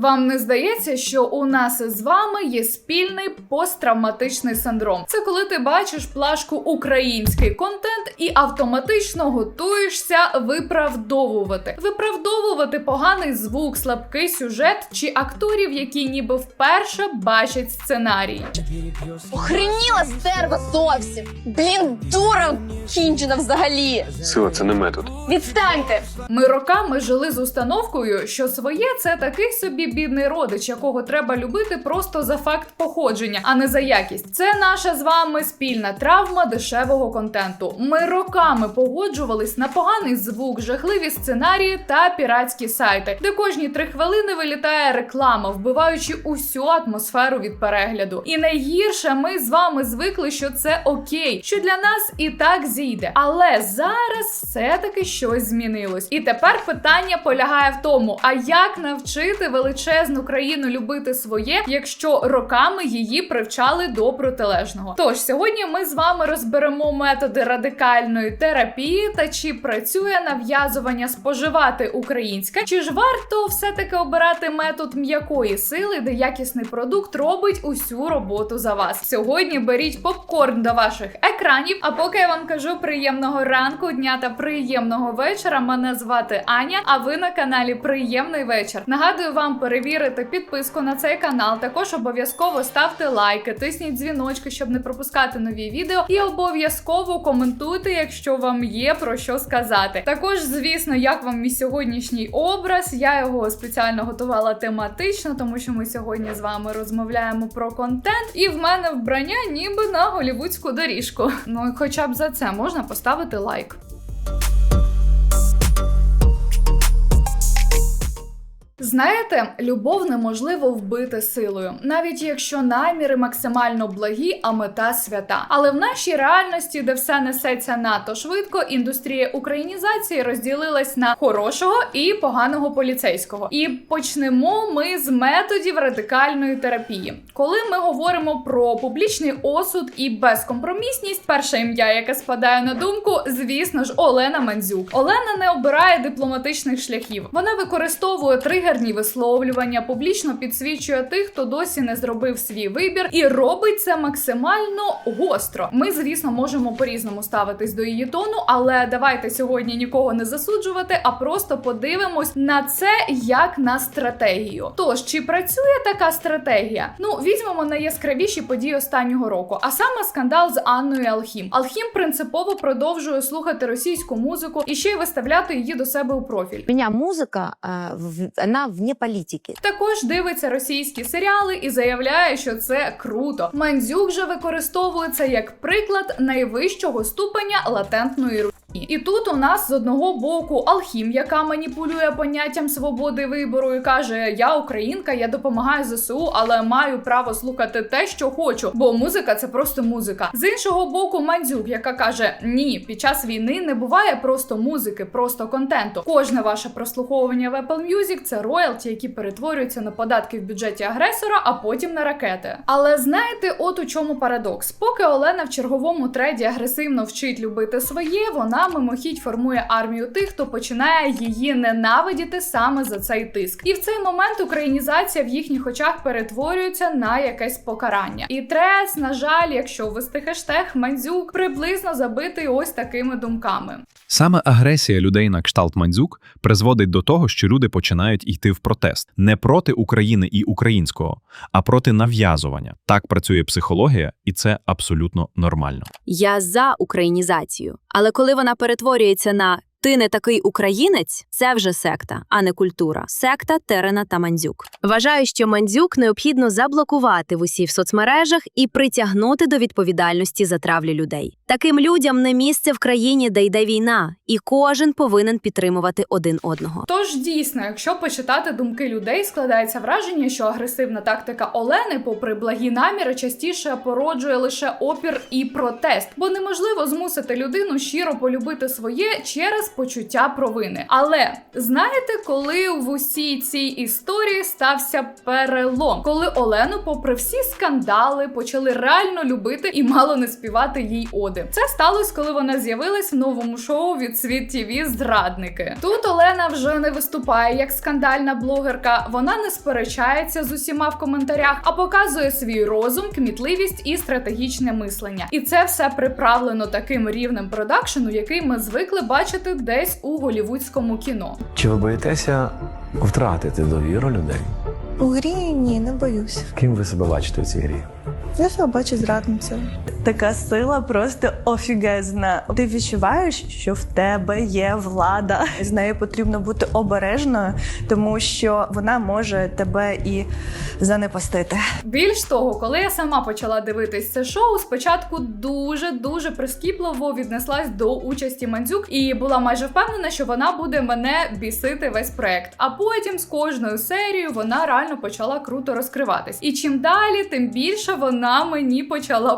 Вам не здається, що у нас із вами є спільний посттравматичний синдром? Це коли ти бачиш плашку український контент і автоматично готуєшся виправдовувати. Виправдовувати поганий звук, слабкий сюжет чи акторів, які ніби вперше бачать сценарій. Охреніла стерва зовсім! Блін, дура кінчена взагалі! Сила це не метод. Відстаньте! Ми роками жили з установкою, що своє це такий собі бідний родич, якого треба любити просто за факт походження, а не за якість. Це наша з вами спільна травма дешевого контенту. Ми роками погоджувались на поганий звук, жахливі сценарії та піратські сайти, де кожні три хвилини вилітає реклама, вбиваючи усю атмосферу від перегляду. І найгірше, ми з вами звикли, що це окей, що для нас і так зійде. Але зараз все-таки щось змінилось. І тепер питання полягає в тому: а як навчити величезну країну любити своє, якщо роками її привчали до протилежного? Тож сьогодні ми з вами розберемо методи радикальної терапії та чи працює нав'язування споживати українське, чи ж варто все-таки обирати метод м'якої сили, де якісний продукт робить усю роботу за вас. Сьогодні беріть попкорн до ваших екранів. А поки я вам кажу приємного ранку, дня та приємного вечора. Мене звати Аня. А ви на каналі Приємний вечір. Нагадую вам перевірити підписку на цей канал. Також обов'язково ставте лайки, тисніть дзвіночки, щоб не пропускати нові відео. І обов'язково коментуйте, якщо вам є про що сказати. Також, звісно, як вам мій сьогоднішній образ. Я його спеціально готувала тематично, тому що ми сьогодні з вами розмовляємо про контент, і в мене вбрання ніби на голівудську доріжку. Ну хоча б за це можна поставити лайк. Знаєте, любов неможливо вбити силою, навіть якщо наміри максимально благі, а мета свята. Але в нашій реальності, де все несеться надто швидко, індустрія українізації розділилась на хорошого і поганого поліцейського. І почнемо ми з методів радикальної терапії. Коли ми говоримо про публічний осуд і безкомпромісність, перше ім'я, яке спадає на думку, звісно ж, Олена Мандзюк. Олена не обирає дипломатичних шляхів. Вона використовує тригерні висловлювання, публічно підсвічує тих, хто досі не зробив свій вибір, і робить це максимально гостро. Ми, звісно, можемо по-різному ставитись до її тону, але давайте сьогодні нікого не засуджувати, а просто подивимось на це як на стратегію. Тож чи працює така стратегія? Ну візьмемо найяскравіші події останнього року, а саме скандал з Анною Алхім. Алхім принципово продовжує слухати російську музику і ще й виставляти її до себе у профіль. Меня музыка, а, в- она вне політики. Також дивиться російські серіали і заявляє, що це круто. Мандзюк же використовує це як приклад найвищого ступеня латентної руні. І тут у нас з одного боку Алхім, яка маніпулює поняттям свободи вибору і каже: Я українка, я допомагаю ЗСУ, але маю право слухати те, що хочу, бо музика це просто музика. З іншого боку, Мандзюк, яка каже: Ні, під час війни не буває просто музики, просто контенту. Кожне ваше прослуховування в Apple Music – це роялті, які перетворюються на податки в бюджеті агресора, а потім на ракети. Але знаєте, от у чому парадокс? Поки Олена в черговому треді агресивно вчить любити своє, вона мимохідь формує армію тих, хто починає її ненавидіти саме за цей тиск. І в цей момент українізація в їхніх очах перетворюється на якесь покарання. І трес, на жаль, якщо ввести хештег Мандзюк, приблизно забитий ось такими думками. Саме агресія людей на кшталт Мандзюк призводить до того, що люди починають йти в протест не проти України і українського, а проти нав'язування. Так працює психологія, і це абсолютно нормально. Я за українізацію. Але коли вона перетворюється на ти не такий українець, це вже секта, а не культура. Секта Терена та Мандзюк. Вважаю, що мандзюк необхідно заблокувати в усіх соцмережах і притягнути до відповідальності за травлю людей. Таким людям не місце в країні, де йде війна, і кожен повинен підтримувати один одного. Тож дійсно, якщо почитати думки людей, складається враження, що агресивна тактика Олени, попри благі наміри, частіше породжує лише опір і протест, бо неможливо змусити людину щиро полюбити своє через почуття провини. Але знаєте, коли в усій цій історії стався перелом, коли Олену, попри всі скандали, почали реально любити і мало не співати їй оди. Це сталося, коли вона з'явилась в новому шоу від Світ ТВ Зрадники. Тут Олена вже не виступає як скандальна блогерка. Вона не сперечається з усіма в коментарях, а показує свій розум, кмітливість і стратегічне мислення. І це все приправлено таким рівнем продакшену, який ми звикли бачити десь у голівудському кіно. Чи ви боїтеся втратити довіру людей? У грі ні, не боюсь. Ким ви себе бачите в цій грі? Я себе бачу зрадницею. Така сила просто офігезна. Ти відчуваєш, що в тебе є влада. З нею потрібно бути обережною, тому що вона може тебе і занепастити. Більш того, коли я сама почала дивитись це шоу, спочатку дуже дуже прискіпливо віднеслась до участі Мандзюк і була майже впевнена, що вона буде мене бісити весь проект. А потім з кожною серією вона реально почала круто розкриватись. І чим далі, тим більше вона мені почала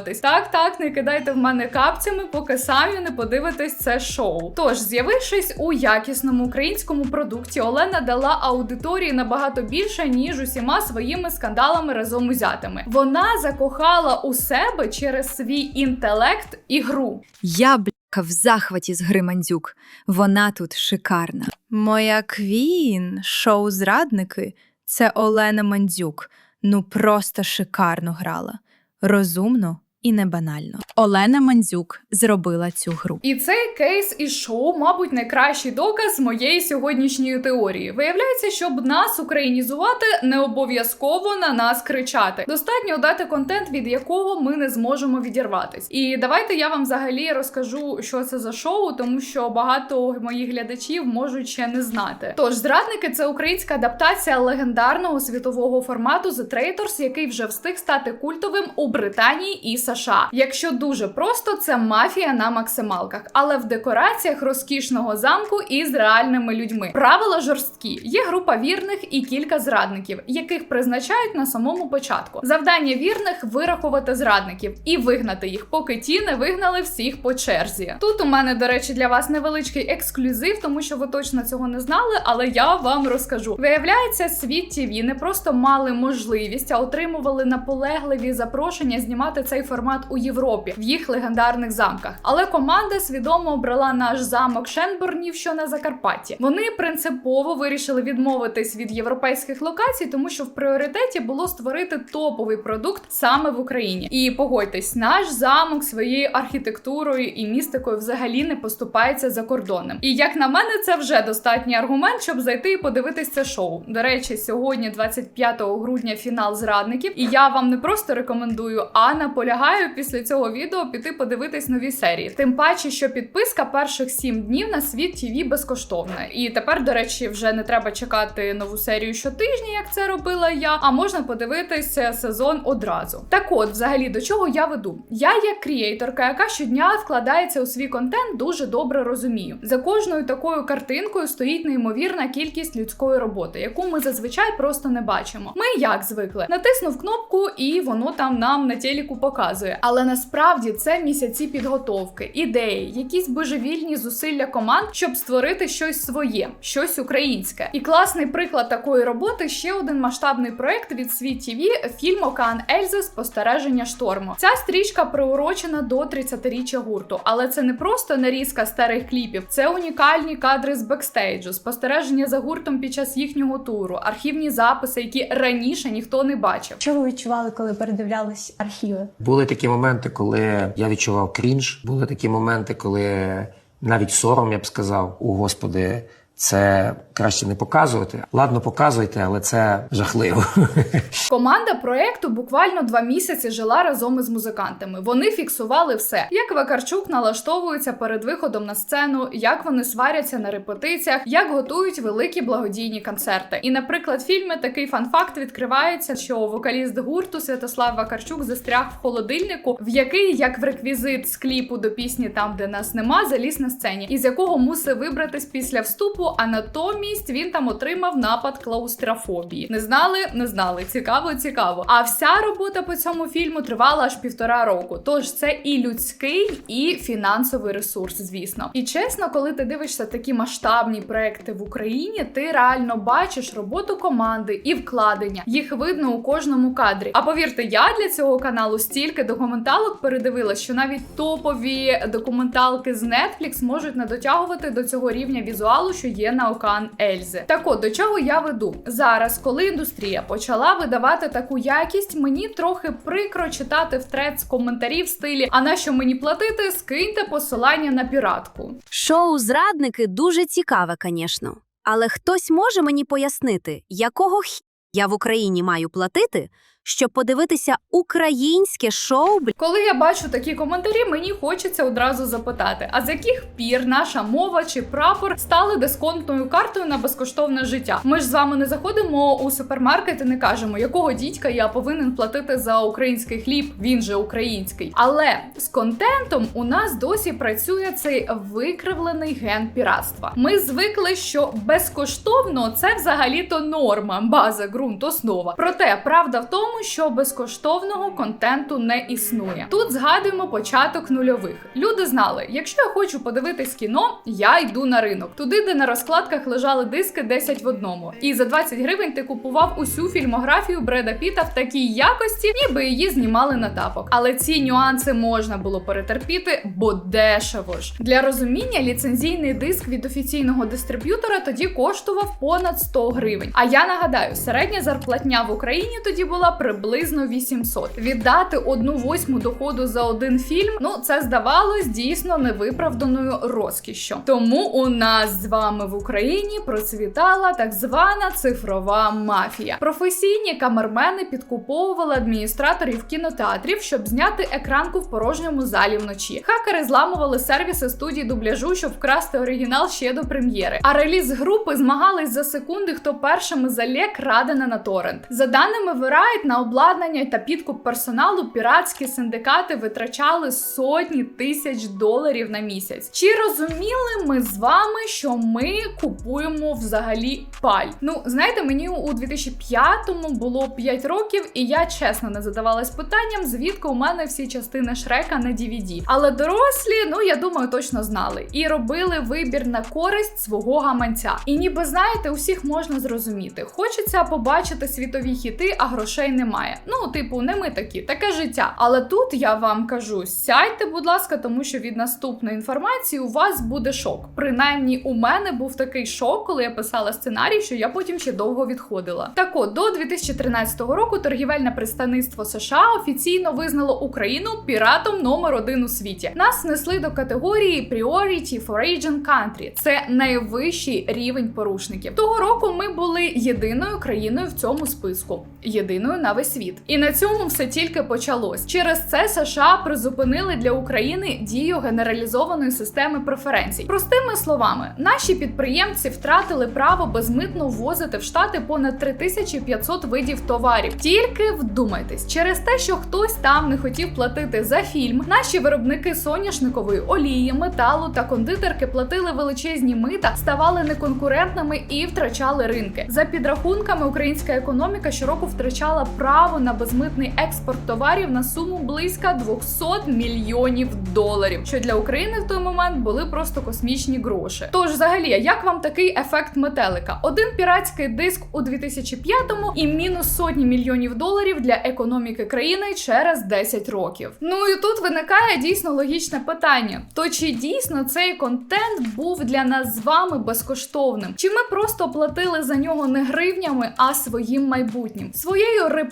подобатись. Так, так, не кидайте в мене капцями, поки самі не подивитесь це шоу. Тож, з'явившись у якісному українському продукті, Олена дала аудиторії набагато більше, ніж усіма своїми скандалами разом узятими. Вона закохала у себе через свій інтелект і гру. Я, бляха, в захваті з гри Мандзюк. Вона тут шикарна. Моя квін, шоу Зрадники це Олена Мандзюк. Ну просто шикарно грала. Розумно і не банально. Олена Мандзюк зробила цю гру. І цей кейс із шоу, мабуть, найкращий доказ моєї сьогоднішньої теорії. Виявляється, щоб нас українізувати, не обов'язково на нас кричати. Достатньо дати контент, від якого ми не зможемо відірватись. І давайте я вам взагалі розкажу, що це за шоу, тому що багато моїх глядачів можуть ще не знати. Тож, зрадники це українська адаптація легендарного світового формату The Traitors, який вже встиг стати культовим у Британії і США. Якщо дуже просто, це мафія на максималках, але в декораціях розкішного замку із реальними людьми. Правила жорсткі. Є група вірних і кілька зрадників, яких призначають на самому початку. Завдання вірних вирахувати зрадників і вигнати їх, поки ті не вигнали всіх по черзі. Тут у мене, до речі, для вас невеличкий ексклюзив, тому що ви точно цього не знали, але я вам розкажу. Виявляється, світ ТВ не просто мали можливість, а отримували наполегливі запрошення знімати цей формат у Європі в їх легендарних замках. Але команда свідомо обрала наш замок Шенборнів, що на Закарпатті. Вони принципово вирішили відмовитись від європейських локацій, тому що в пріоритеті було створити топовий продукт саме в Україні. І погодьтесь, наш замок своєю архітектурою і містикою взагалі не поступається за кордоном. І як на мене, це вже достатній аргумент, щоб зайти і подивитись це шоу. До речі, сьогодні, 25 грудня, фінал зрадників. І я вам не просто рекомендую, а наполягаю після цього відео піти подивитись нові серії. Тим паче, що підписка перших 7 днів на світ ТВ безкоштовна. І тепер, до речі, вже не треба чекати нову серію щотижня, як це робила я. А можна подивитися сезон одразу. Так от, взагалі, до чого я веду? Я, як крієйторка, яка щодня вкладається у свій контент, дуже добре розумію. За кожною такою картинкою стоїть неймовірна кількість людської роботи, яку ми зазвичай просто не бачимо. Ми як звикли, натиснув кнопку, і воно там нам на телеку показує. Але насправді це місяці підготовки, ідеї, якісь божевільні зусилля команд, щоб створити щось своє, щось українське. І класний приклад такої роботи ще один масштабний проект від Світ ТВ, фільм Океан Ельзи Спостереження шторму. Ця стрічка приурочена до 30-річчя гурту, але це не просто нарізка старих кліпів, це унікальні кадри з бекстейджу, спостереження за гуртом під час їхнього туру, архівні записи, які раніше ніхто не бачив. Що ви відчували, коли передивлялись архіви? Були такі моменти, коли я відчував крінж. Були такі моменти, коли навіть сором я б сказав: о господи, це краще не показувати. Ладно, показуйте, але це жахливо. Команда проекту буквально два місяці жила разом із музикантами. Вони фіксували все, як Вакарчук налаштовується перед виходом на сцену, як вони сваряться на репетиціях, як готують великі благодійні концерти. І, наприклад, в фільмі такий фан-факт відкривається, що вокаліст гурту Святослав Вакарчук застряг в холодильнику, в який, як в реквізит з кліпу до пісні Там, де нас нема, заліз на сцені, із якого мусив вибратись після вступу, а натомість він там отримав напад клаустрофобії. Не знали, не знали. Цікаво, цікаво. А вся робота по цьому фільму тривала аж півтора року. Тож це і людський, і фінансовий ресурс, звісно. І чесно, коли ти дивишся такі масштабні проекти в Україні, ти реально бачиш роботу команди і вкладення. Їх видно у кожному кадрі. А повірте, я для цього каналу стільки документалок передивила, що навіть топові документалки з Netflix можуть не дотягувати до цього рівня візуалу, що є на Океан Ельзи. Так от до чого я веду зараз, коли індустрія почала видавати таку якість, мені трохи прикро читати в трец коментарі в стилі: а на що мені платити? Скиньте посилання на піратку. Шоу Зрадники дуже цікаве, звісно. Але хтось може мені пояснити, якого х я в Україні маю платити, щоб подивитися українське шоу. Коли я бачу такі коментарі, мені хочеться одразу запитати: а з яких пір наша мова чи прапор стали дисконтною картою на безкоштовне життя? Ми ж з вами не заходимо у супермаркет і не кажемо, якого дідька я повинен платити за український хліб, він же український. Але з контентом у нас досі працює цей викривлений ген піратства. Ми звикли, що безкоштовно це взагалі-то норма, база, ґрунт, основа. Проте правда в тому, що безкоштовного контенту не існує. Тут згадуємо початок нульових. Люди знали, якщо я хочу подивитись кіно, я йду на ринок, туди, де на розкладках лежали диски 10 в одному. І за 20 гривень ти купував усю фільмографію Бреда Піта в такій якості, ніби її знімали на тапок. Але ці нюанси можна було перетерпіти, бо дешево ж. Для розуміння ліцензійний диск від офіційного дистриб'ютора тоді коштував понад 100 гривень. А я нагадаю, середня зарплатня в Україні тоді була приблизно 800. Віддати одну восьму доходу за один фільм, ну це здавалось дійсно невиправданою розкішшю. Тому у нас з вами в Україні процвітала так звана цифрова мафія. Професійні камермени підкуповували адміністраторів кінотеатрів, щоб зняти екранку в порожньому залі вночі. Хакери зламували сервіси студій дубляжу, щоб вкрасти оригінал ще до прем'єри. А реліз групи змагались за секунди, хто першими залє крадене на торрент. За даними Variety, на обладнання та підкуп персоналу піратські синдикати витрачали сотні тисяч доларів на місяць. Чи розуміли ми з вами, що ми купуємо взагалі паль? Ну знаєте, мені у 2005-му було 5 років, і я чесно не задавалась питанням, звідки у мене всі частини Шрека на DVD. Але дорослі, ну я думаю, точно знали і робили вибір на користь свого гаманця. І ніби знаєте, усіх можна зрозуміти. Хочеться побачити світові хіти, а грошей немає. Ну, типу, не ми такі, таке життя. Але тут я вам кажу: сядьте, будь ласка, тому що від наступної інформації у вас буде шок. Принаймні, у мене був такий шок, коли я писала сценарій, що я потім ще довго відходила. Так от, до 2013 року торгівельне представництво США офіційно визнало Україну піратом номер один у світі. Нас внесли до категорії Priority for Asian Country. Це найвищий рівень порушників. Того року ми були єдиною країною в цьому списку, єдиною на весь світ. І на цьому все тільки почалось. Через це США призупинили для України дію генералізованої системи преференцій. Простими словами, наші підприємці втратили право безмитно ввозити в штати понад 3500 видів товарів. Тільки вдумайтесь, через те, що хтось там не хотів платити за фільм, наші виробники соняшникової олії, металу та кондитерки платили величезні мита, ставали неконкурентними і втрачали ринки. За підрахунками, українська економіка щороку втрачала право на безмитний експорт товарів на суму близько 200 мільйонів доларів, що для України в той момент були просто космічні гроші. Тож, взагалі, як вам такий ефект метелика? Один піратський диск у 2005-му і мінус сотні мільйонів доларів для економіки країни через 10 років. Ну і тут виникає дійсно логічне питання: то чи дійсно цей контент був для нас з вами безкоштовним? Чи ми просто платили за нього не гривнями, а своїм майбутнім, своєю репутацією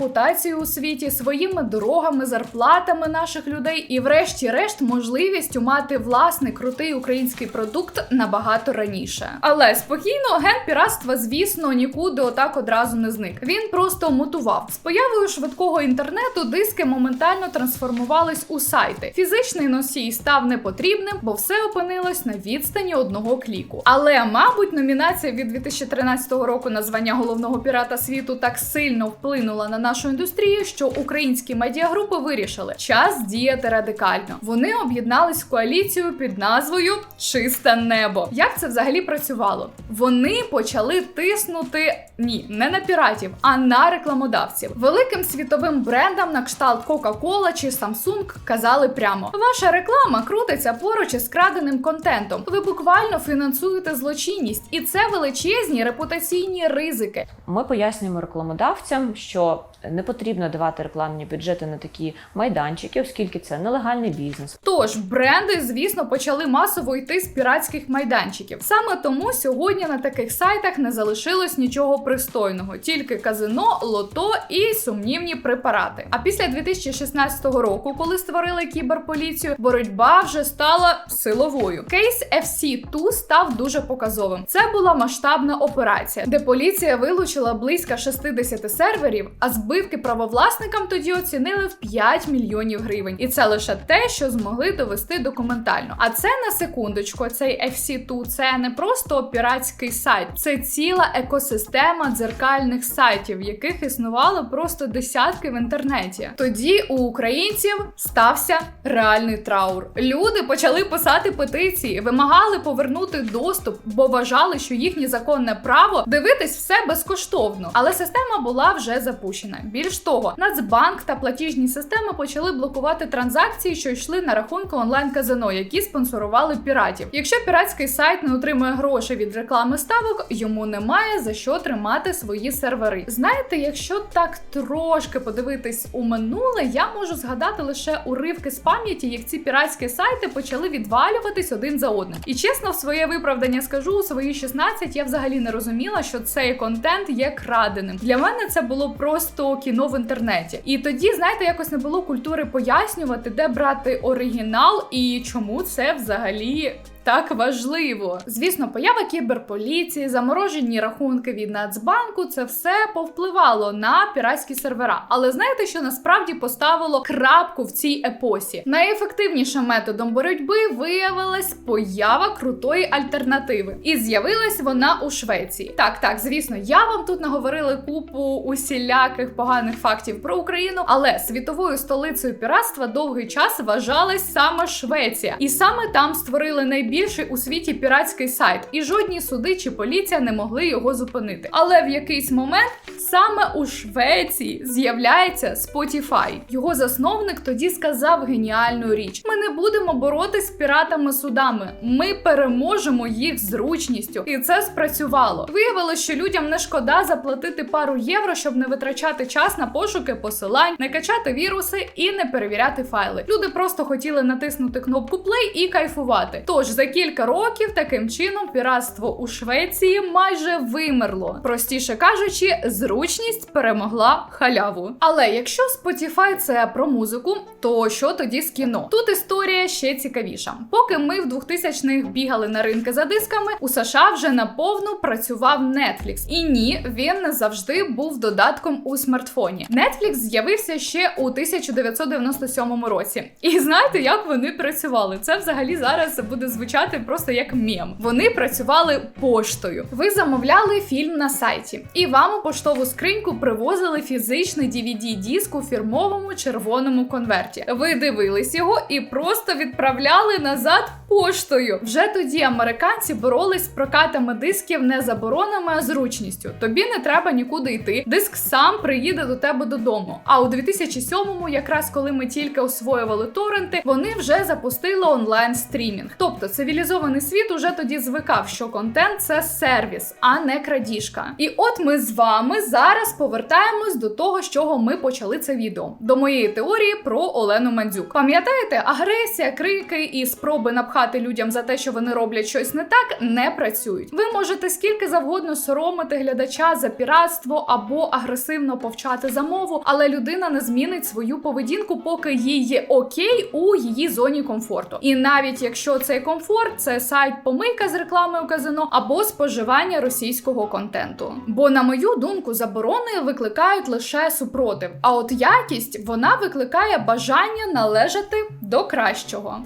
у світі, своїми дорогами, зарплатами наших людей і, врешті-решт, можливістю мати власний крутий український продукт набагато раніше. Але спокійно ген піратства, звісно, нікуди отак одразу не зник. Він просто мутував. З появою швидкого інтернету диски моментально трансформувались у сайти. Фізичний носій став непотрібним, бо все опинилось на відстані одного кліку. Але, мабуть, номінація від 2013 року на звання головного пірата світу так сильно вплинула на нашу індустрію, що українські медіагрупи вирішили час діяти радикально. Вони об'єднались в коаліцію під назвою Чисте небо. Як це взагалі працювало? Вони почали тиснути ні, не на піратів, а на рекламодавців. Великим світовим брендам на кшталт Coca-Cola чи Samsung казали прямо: ваша реклама крутиться поруч із краденим контентом. Ви буквально фінансуєте злочинність, і це величезні репутаційні ризики. Ми пояснюємо рекламодавцям, що не потрібно давати рекламні бюджети на такі майданчики, оскільки це нелегальний бізнес. Тож бренди, звісно, почали масово йти з піратських майданчиків. Саме тому сьогодні на таких сайтах не залишилось нічого пристойного, тільки казино, лото і сумнівні препарати. А після 2016 року, коли створили кіберполіцію, боротьба вже стала силовою. Кейс FC2 став дуже показовим. Це була масштабна операція, де поліція вилучила близько 60 серверів, а збивки правовласникам тоді оцінили в 5 мільйонів гривень. І це лише те, що змогли довести документально. А це на секундочку, цей FC2 це не просто піратський сайт, це ціла екосистема дзеркальних сайтів, яких існувало просто десятки в інтернеті. Тоді у українців стався реальний траур. Люди почали писати петиції, вимагали повернути доступ, бо вважали, що їхнє законне право дивитись все безкоштовно. Але система була вже запущена. Більш того, Нацбанк та платіжні системи почали блокувати транзакції, що йшли на рахунку онлайн-казино, які спонсорували піратів. Якщо піратський сайт не отримує грошей від реклами ставок, йому немає за що тримати свої сервери. Знаєте, якщо так трошки подивитись у минуле, я можу згадати лише уривки з пам'яті, як ці піратські сайти почали відвалюватись один за одним. І чесно, в своє виправдання скажу, у свої 16 я взагалі не розуміла, що цей контент є краденим. Для мене це було просто кіно в інтернеті. І тоді, знаєте, якось не було культури пояснювати, де брати оригінал і чому це взагалі. Так важливо. Звісно, поява кіберполіції, заморожені рахунки від Нацбанку це все повпливало на піратські сервера. Але знаєте, що насправді поставило крапку в цій епосі? Найефективнішим методом боротьби виявилась поява крутої альтернативи, і з'явилась вона у Швеції. Так, так, звісно, я вам тут наговорила купу усіляких поганих фактів про Україну, але світовою столицею піратства довгий час вважалась саме Швеція, і саме там створили найбільший у світі піратський сайт, і жодні суди чи поліція не могли його зупинити. Але в якийсь момент саме у Швеції з'являється Spotify. Його засновник тоді сказав геніальну річ: ми не будемо боротись з піратами судами. Ми переможемо їх зручністю, і це спрацювало. Виявилось, що людям не шкода заплатити пару євро, щоб не витрачати час на пошуки посилань, не качати віруси і не перевіряти файли. Люди просто хотіли натиснути кнопку play і кайфувати. Тож за кілька років таким чином піратство у Швеції майже вимерло. Простіше кажучи, зручність перемогла халяву. Але якщо Spotify це про музику, то що тоді з кіно? Тут історія ще цікавіша. Поки ми в 2000-х бігали на ринки за дисками, у США вже наповну працював Netflix. І ні, він не завжди був додатком у смартфоні. Netflix з'явився ще у 1997 році. І знаєте, як вони працювали? Це взагалі зараз буде звучати просто як мем. Вони працювали поштою. Ви замовляли фільм на сайті, і вам у поштову скриньку привозили фізичний DVD-диск у фірмовому червоному конверті. Ви дивились його і просто відправляли назад поштою. Вже тоді американці боролись з прокатами дисків не заборонами, а зручністю. Тобі не треба нікуди йти. Диск сам приїде до тебе додому. А у 2007-му, якраз коли ми тільки освоювали торренти, вони вже запустили онлайн стрімінг. Тобто цивілізований світ уже тоді звикав, що контент це сервіс, а не крадіжка. І от ми з вами зараз повертаємось до того, з чого ми почали це відео. До моєї теорії про Олену Мандзюк. Пам'ятаєте, агресія, крики і спроби напхати людям за те, що вони роблять щось не так, не працюють. Ви можете скільки завгодно соромити глядача за піратство або агресивно повчати за мову, але людина не змінить свою поведінку, поки їй є окей у її зоні комфорту. І навіть якщо цей комфорт це сайт помийка з рекламою казино або споживання російського контенту. Бо, на мою думку, заборони викликають лише супротив, а от якість вона викликає бажання належати до кращого.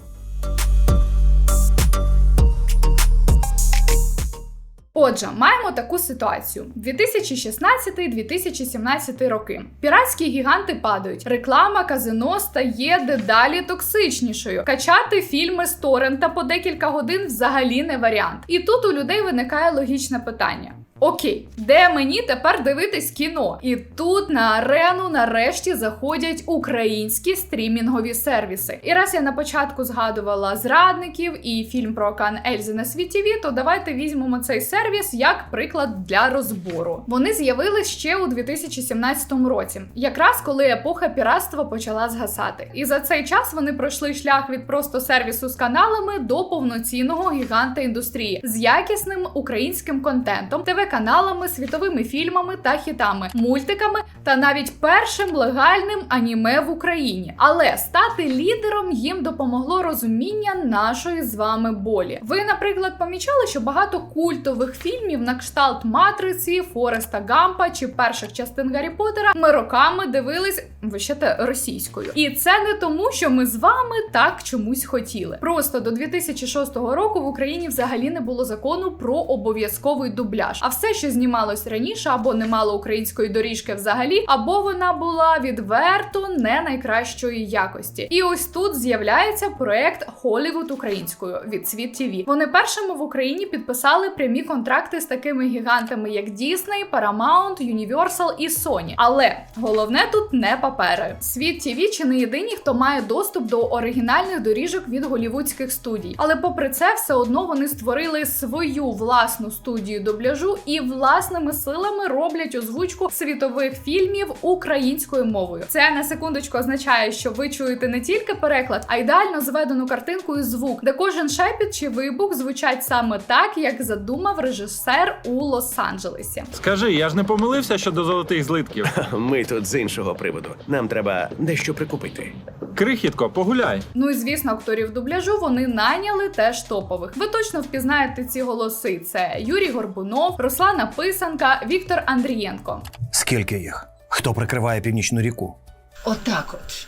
Отже, маємо таку ситуацію: 2016-2017 роки. Піратські гіганти падають. Реклама казино стає дедалі токсичнішою. Качати фільми з торрента по декілька годин взагалі не варіант. І тут у людей виникає логічне питання. Окей, де мені тепер дивитись кіно? І тут на арену нарешті заходять українські стрімінгові сервіси. І раз я на початку згадувала зрадників і фільм про Кан Ельзи на світі Ві, то давайте візьмемо цей сервіс як приклад для розбору. Вони з'явились ще у 2017 році, якраз коли епоха піратства почала згасати. І за цей час вони пройшли шлях від просто сервісу з каналами до повноцінного гіганта індустрії з якісним українським контентом, ТВ-каналами, світовими фільмами та хітами, мультиками та навіть першим легальним аніме в Україні. Але стати лідером їм допомогло розуміння нашої з вами болі. Ви, наприклад, помічали, що багато культових фільмів на кшталт Матриці, Фореста Гампа чи перших частин Гаррі Поттера ми роками дивились вищете російською. І це не тому, що ми з вами так чомусь хотіли. Просто до 2006 року в Україні взагалі не було закону про обов'язковий дубляж. А все, що знімалось раніше, або не мало української доріжки взагалі, або вона була відверто не найкращої якості. І ось тут з'являється проект Холівуд українською від Світ ТВ. Вони першими в Україні підписали прямі контракти з такими гігантами, як Disney, Paramount, Universal і Sony. Але головне тут не папери. Світ ТВ чи не єдині, хто має доступ до оригінальних доріжок від голівудських студій. Але попри це, все одно вони створили свою власну студію дубляжу і власними силами роблять озвучку світових фільмів українською мовою. Це на секундочку означає, що ви чуєте не тільки переклад, а ідеально зведену картинку і звук, де кожен шепіт чи вибух звучать саме так, як задумав режисер у Лос-Анджелесі. Скажи, я ж не помилився щодо золотих злитків. Ми тут з іншого приводу. Нам треба дещо прикупити. Крихітко, погуляй. Ну і звісно, акторів дубляжу вони найняли теж топових. Ви точно впізнаєте ці голоси: це Юрій Горбунов, Руслана Писанка, Віктор Андрієнко. Скільки їх? Хто прикриває північну ріку? Отак от.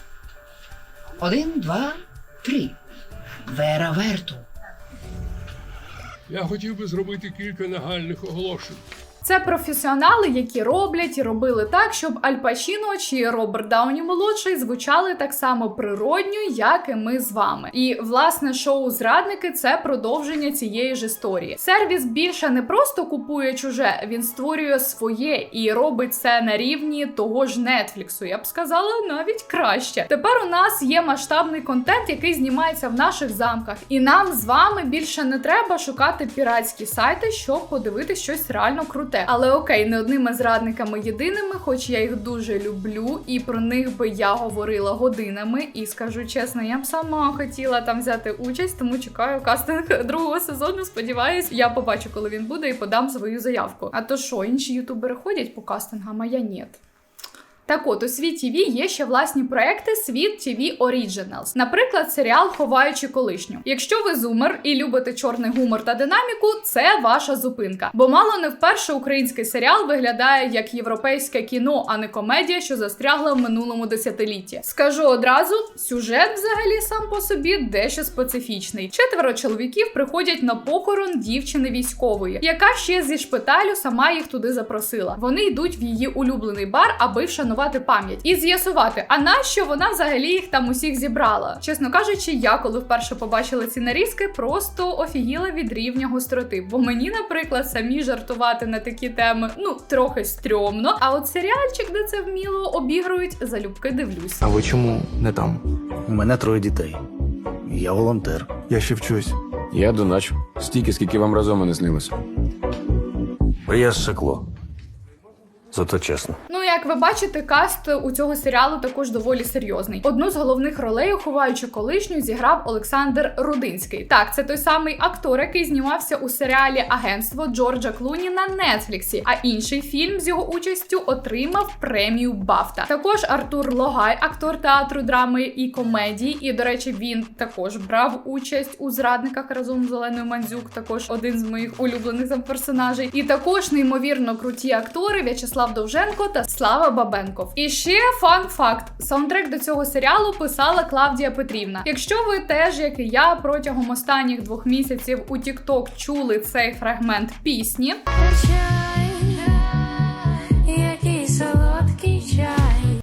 Один, два, три. Вера Верту. Я хотів би зробити кілька нагальних оголошень. Це професіонали, які роблять і робили так, щоб Аль Пачіно чи Роберт Дауні молодший звучали так само природньо, як і ми з вами. І власне шоу Зрадники це продовження цієї ж історії. Сервіс більше не просто купує чуже, він створює своє і робить це на рівні того ж Нетфліксу. Я б сказала навіть краще. Тепер у нас є масштабний контент, який знімається в наших замках, і нам з вами більше не треба шукати піратські сайти, щоб подивитися щось реально круте. Але окей, не одними зрадниками єдиними, хоч я їх дуже люблю, і про них би я говорила годинами. І скажу чесно, я б сама хотіла там взяти участь, тому чекаю кастинг другого сезону. Сподіваюсь, я побачу, коли він буде, і подам свою заявку. А то що, інші ютубери ходять по кастингам, а я ні. Так от, у світ ТВ є ще власні проекти Світ ТВ Originals. Наприклад, серіал Ховаючи колишню. Якщо ви зумер і любите чорний гумор та динаміку, це ваша зупинка. Бо мало не вперше український серіал виглядає як європейське кіно, а не комедія, що застрягла в минулому десятилітті. Скажу одразу, сюжет взагалі сам по собі дещо специфічний. Четверо чоловіків приходять на похорон дівчини військової, яка ще зі шпиталю сама їх туди запросила. Вони йдуть в її улюблений бар, аби вшанувати пам'ять і з'ясувати, а нащо вона взагалі їх там усіх зібрала. Чесно кажучи, я коли вперше побачила ці нарізки, просто офігіла від рівня гостроти. Бо мені, наприклад, самі жартувати на такі теми ну трохи стрьомно. А от серіальчик, де це вміло обігрують, залюбки дивлюсь. А ви чому не там? У мене троє дітей. Я волонтер. Я ще вчусь. Я доначу. Стільки, скільки вам разом і не снилося. Приїзд шекло. Зато чесно. Ну, як ви бачите, каст у цього серіалу також доволі серйозний. Одну з головних ролей, ховаючи колишню, зіграв Олександр Рудинський. Так, це той самий актор, який знімався у серіалі Агентство Джорджа Клуні на Нетфліксі. А інший фільм з його участю отримав премію Бафта. Також Артур Логай, актор театру, драми і комедії. І, до речі, він також брав участь у зрадниках разом з Оленою Мандзюк. Також один з моїх улюблених персонажей. І також неймовірно круті актори В'ячеслав Довженко та Слава Бабенков. І ще фан факт: саундтрек до цього серіалу писала Клавдія Петрівна. Якщо ви теж, як і я, протягом останніх двох місяців у TikTok чули цей фрагмент пісні.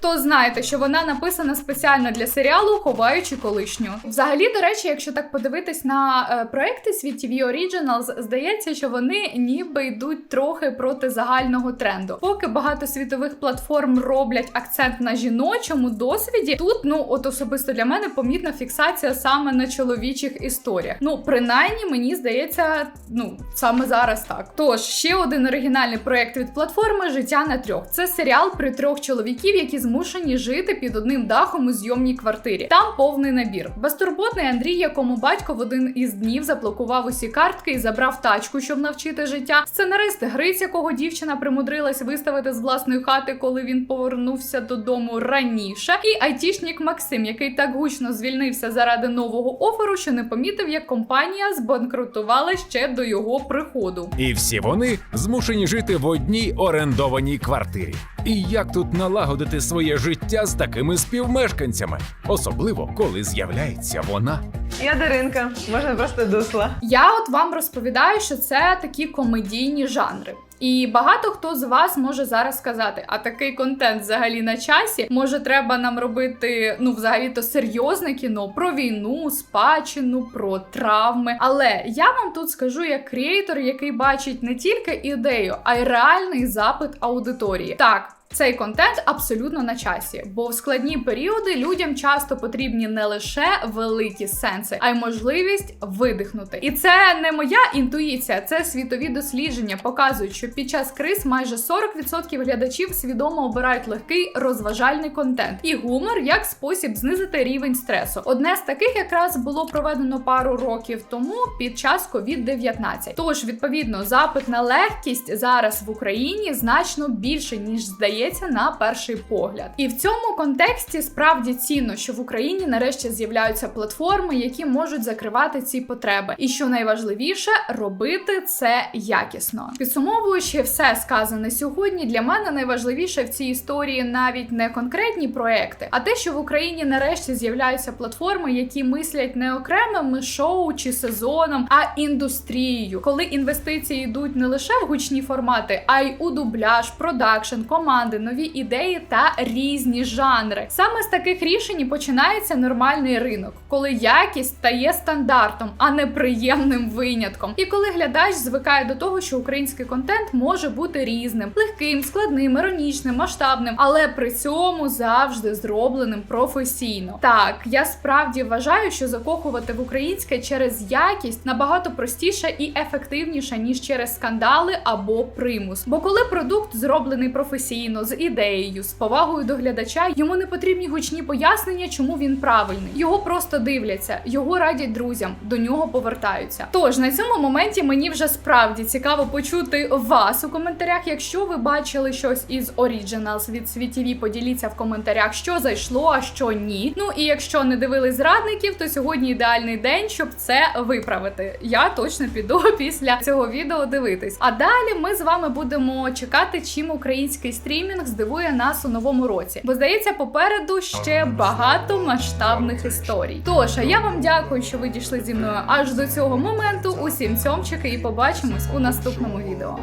То знаєте, що вона написана спеціально для серіалу, ховаючи колишню. Взагалі, до речі, якщо так подивитись на е, проекти світ TV Originals, здається, що вони ніби йдуть трохи проти загального тренду. Поки багато світових платформ роблять акцент на жіночому досвіді, тут ну от особисто для мене помітна фіксація саме на чоловічих історіях. Ну, принаймні, мені здається, ну саме зараз так. Тож ще один оригінальний проект від платформи Життя на трьох. Це серіал про трьох чоловіків, які змушені жити під одним дахом у зйомній квартирі. Там повний набір. Безтурботний Андрій, якому батько в один із днів заблокував усі картки і забрав тачку, щоб навчити життя. Сценарист Гриць, якого дівчина примудрилась виставити з власної хати, коли він повернувся додому раніше. І айтішнік Максим, який так гучно звільнився заради нового оферу, що не помітив, як компанія збанкрутувала ще до його приходу. І всі вони змушені жити в одній орендованій квартирі. І як тут налагодити своє життя з такими співмешканцями, особливо коли з'являється вона. Я Даринка, можна просто дусла. Я от вам розповідаю, що це такі комедійні жанри. І багато хто з вас може зараз сказати, а такий контент взагалі на часі. Може, треба нам робити ну, взагалі то серйозне кіно про війну, спадщину, про травми. Але я вам тут скажу як креатор, який бачить не тільки ідею, а й реальний запит аудиторії. Так. Цей контент абсолютно на часі, бо в складні періоди людям часто потрібні не лише великі сенси, а й можливість видихнути. І це не моя інтуїція, це світові дослідження показують, що під час криз майже 40% глядачів свідомо обирають легкий розважальний контент і гумор як спосіб знизити рівень стресу. Одне з таких якраз було проведено пару років тому під час COVID-19. Тож, відповідно, запит на легкість зараз в Україні значно більше ніж здається на перший погляд. І в цьому контексті справді цінно, що в Україні нарешті з'являються платформи, які можуть закривати ці потреби. І що найважливіше, робити це якісно. Підсумовуючи все сказане сьогодні, для мене найважливіше в цій історії навіть не конкретні проекти, а те, що в Україні нарешті з'являються платформи, які мислять не окремими шоу чи сезоном, а індустрією, коли інвестиції йдуть не лише в гучні формати, а й у дубляж, продакшн, команди, нові ідеї та різні жанри. Саме з таких рішень починається нормальний ринок, коли якість стає стандартом, а не приємним винятком. І коли глядач звикає до того, що український контент може бути різним, легким, складним, іронічним, масштабним, але при цьому завжди зробленим професійно. Так, я справді вважаю, що закохувати в українське через якість набагато простіше і ефективніше, ніж через скандали або примус. Бо коли продукт зроблений професійно, з ідеєю, з повагою до глядача, йому не потрібні гучні пояснення, чому він правильний. Його просто дивляться, його радять друзям, до нього повертаються. Тож на цьому моменті мені вже справді цікаво почути вас у коментарях. Якщо ви бачили щось із Originals від світіві, поділіться в коментарях, що зайшло, а що ні. Ну і якщо не дивились зрадників, то сьогодні ідеальний день, щоб це виправити. Я точно піду після цього відео дивитись. А далі ми з вами будемо чекати, чим український стрімінг здивує нас у новому році. Бо здається, попереду ще багато масштабних історій. Тож, а я вам дякую, що ви дійшли зі мною аж до цього моменту. Усім цьомчики і побачимось у наступному відео.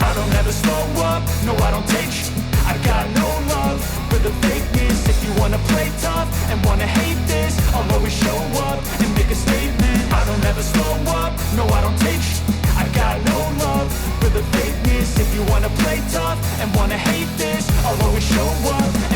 I don't ever slow up, no I don't take sh- I got no love for the fakeness. If you wanna play tough and wanna hate this I'll always show up